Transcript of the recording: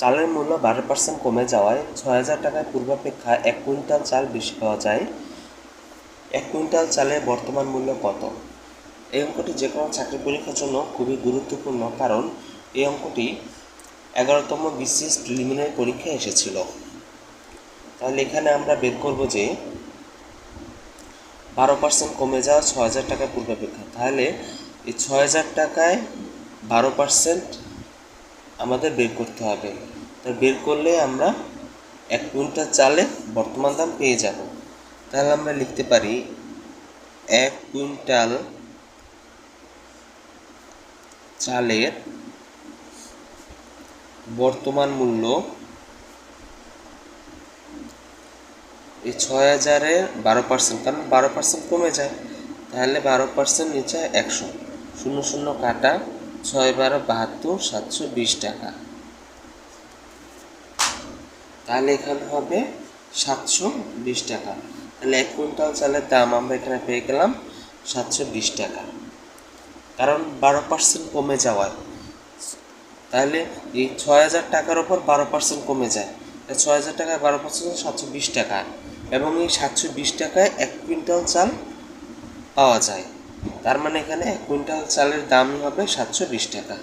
চালের মূল্য বারো পার্সেন্ট কমে যাওয়ায় ছয় হাজার টাকায় পূর্বাপেক্ষা এক কুইন্টাল চাল বেশি পাওয়া যায়। এক কুইন্টাল চালের বর্তমান মূল্য কত? এই অঙ্কটি যে কোনো চাকরি পরীক্ষার জন্য খুবই গুরুত্বপূর্ণ কারণ এই অঙ্কটি এগারোতম বিসিএস প্রিলিমিনারি পরীক্ষায় এসেছিল। তাহলে এখানে আমরা বের করব যে বারো পার্সেন্ট কমে যাওয়া ছ হাজার টাকা পূর্বাপেক্ষা। তাহলে এই ছ হাজার টাকায় বারো পার্সেন্ট আমাদের বের করতে হবে। তা বের করলে আমরা এক কুইন্টাল চালে বর্তমান দাম পেয়ে যাব। তাহলে আমরা লিখতে পারি এক কুইন্টাল চালের বর্তমান মূল্য এই ছয় হাজারের বারো পার্সেন্ট। কারণ বারো পার্সেন্ট কমে যায়। তাহলে বারো পার্সেন্ট নিচে একশো। শূন্য শূন্য কাটা ছয় বারো বাহাত্তর সাতশো বিশ টাকা। তাহলে এখানে হবে সাতশো বিশ টাকা। তাহলে এক কুইন্টাল চালের দাম আমরা এখানে পেয়ে গেলাম সাতশো বিশ টাকা। কারণ বারো পার্সেন্ট কমে যাওয়ায়। তাহলে এই ছয় হাজার টাকার ওপর বারো পার্সেন্ট কমে যায়। ছয় হাজার টাকায় বারো পার্সেন্ট সাতশো বিশ টাকা। এবং এই সাতশো বিশ টাকায় এক কুইন্টাল চাল পাওয়া যায়। তার মানে এখানে এক কুইন্টাল চালের দাম হবে সাতশো বিশ টাকা।